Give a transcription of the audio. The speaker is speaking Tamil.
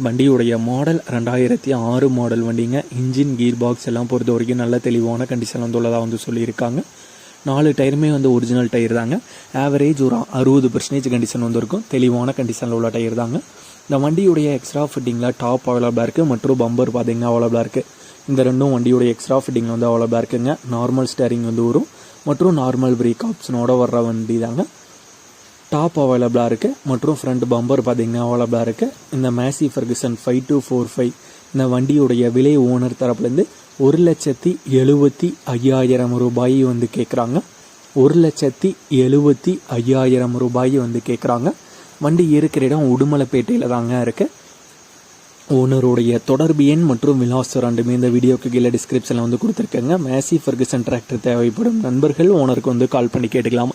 வண்டியுடைய மாடல் ரெண்டாயிரத்தி ஆறு மாடல் வண்டிங்க. இன்ஜின் கீர் பாக்ஸ் எல்லாம் பொறுத்த வரைக்கும் நல்ல தெளிவான கண்டிஷன் வந்துள்ளதாக வந்து சொல்லியிருக்காங்க. நாலு டயருமே வந்து ஒரிஜினல் டயர் தாங்க. ஆவரேஜ் ஒரு அறுபது பர்சன்டேஜ் கண்டிஷன் வந்திருக்கும் தெளிவான கண்டிஷனில் உள்ள டயர் தாங்க. இந்த வண்டியுடைய எக்ஸ்ட்ரா ஃபிட்டிங்கில் டாப் அவைலபிளாக இருக்குது மற்றும் பம்பர் பார்த்தீங்கன்னா அவைலபிளாக இருக்குது இந்த ரெண்டும் வண்டியுடைய எக்ஸ்ட்ரா ஃபிட்டிங் வந்து அவைலபிளாக இருக்குங்க. நார்மல் ஸ்டேரிங் வந்து வரும். மற்றும் நார்மல் பிரேக் ஆப்ஷனோட வர்ற வண்டி தாங்க டாப் அவைலபிளாக இருக்குது மற்றும் ஃப்ரண்ட் பம்பர் பார்த்தீங்கன்னா அவைலபிளாக இருக்குது இந்த Massey Ferguson five two four five இந்த வண்டியுடைய விலை ஓனர் தரப்புலேருந்து ஒரு லட்சத்தி எழுபத்தி ஐயாயிரம் ரூபாய் வந்து கேட்குறாங்க ஒரு லட்சத்தி எழுபத்தி ஐயாயிரம் ரூபாய் வந்து கேட்குறாங்க வண்டி இருக்கிற இடம் உடுமலைப்பேட்டையில் தாங்க இருக்குது ஓனருடைய தொடர்பு எண் மற்றும் விலாசம் ரெண்டுமே இந்த வீடியோக்கு கீழே டிஸ்கிரிப்ஷனில் வந்து கொடுத்துருக்கேங்க. மேசி ஃபர்கசன் டிராக்டர் தேவைப்படும் நண்பர்கள் ஓனருக்கு வந்து கால் பண்ணி கேட்டுக்கலாம்.